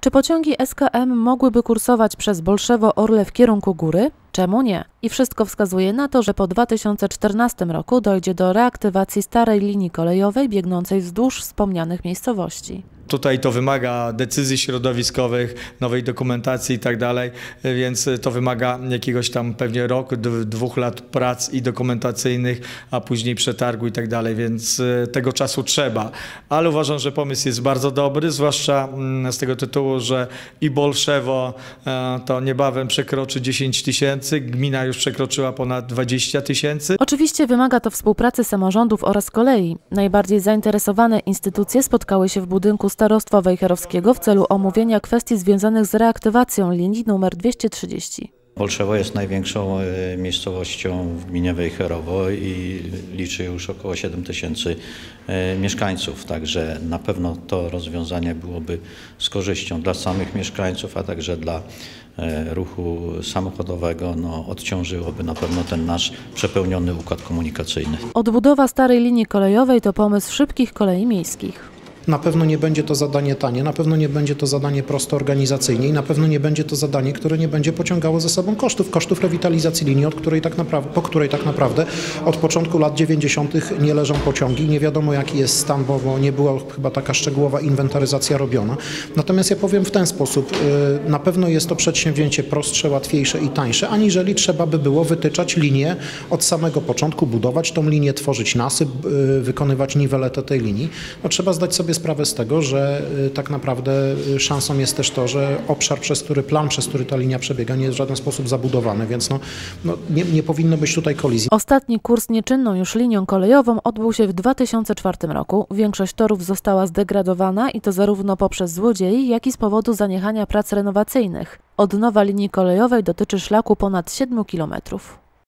Czy pociągi SKM mogłyby kursować przez Bolszewo-Orle w kierunku góry? Czemu nie? I wszystko wskazuje na to, że po 2014 roku dojdzie do reaktywacji starej linii kolejowej biegnącej wzdłuż wspomnianych miejscowości. Tutaj to wymaga decyzji środowiskowych, nowej dokumentacji i tak dalej, więc to wymaga jakiegoś tam pewnie roku, dwóch lat prac i dokumentacyjnych, a później przetargu i tak dalej, więc e, tego czasu trzeba. Ale uważam, że pomysł jest bardzo dobry, zwłaszcza mm, z tego tytułu, że i Bolszewo e, to niebawem przekroczy 10 tysięcy, gmina już przekroczyła ponad 20 tysięcy. Oczywiście wymaga to współpracy samorządów oraz kolei. Najbardziej zainteresowane instytucje spotkały się w budynku Starostwa Wejherowskiego w celu omówienia kwestii związanych z reaktywacją linii numer 230. Bolszewo jest największą e, miejscowością w gminie Wejherowo i liczy już około 7 tysięcy e, mieszkańców, także na pewno to rozwiązanie byłoby z korzyścią dla samych mieszkańców, a także dla e, ruchu samochodowego, no, odciążyłoby na pewno ten nasz przepełniony układ komunikacyjny. Odbudowa starej linii kolejowej to pomysł szybkich kolei miejskich. Na pewno nie będzie to zadanie tanie, na pewno nie będzie to zadanie prosto organizacyjnie i na pewno nie będzie to zadanie, które nie będzie pociągało ze sobą kosztów, kosztów rewitalizacji linii, od której tak naprawdę, po której tak naprawdę od początku lat 90. nie leżą pociągi. Nie wiadomo jaki jest stan, bo, bo nie była chyba taka szczegółowa inwentaryzacja robiona. Natomiast ja powiem w ten sposób, y, na pewno jest to przedsięwzięcie prostsze, łatwiejsze i tańsze, aniżeli trzeba by było wytyczać linię od samego początku, budować tą linię, tworzyć nasyp, y, wykonywać niweletę tej linii. No, trzeba zdać sobie sprawę z tego, że y, tak naprawdę y, szansą jest też to, że obszar, przez który plan, przez który ta linia przebiega, nie jest w żaden sposób zabudowany, więc no, no nie, nie powinno być tutaj kolizji. Ostatni kurs nieczynną już linią kolejową odbył się w 2004 roku. Większość torów została zdegradowana i to zarówno poprzez złodziei, jak i z powodu zaniechania prac renowacyjnych. Odnowa linii kolejowej dotyczy szlaku ponad 7 kilometrów.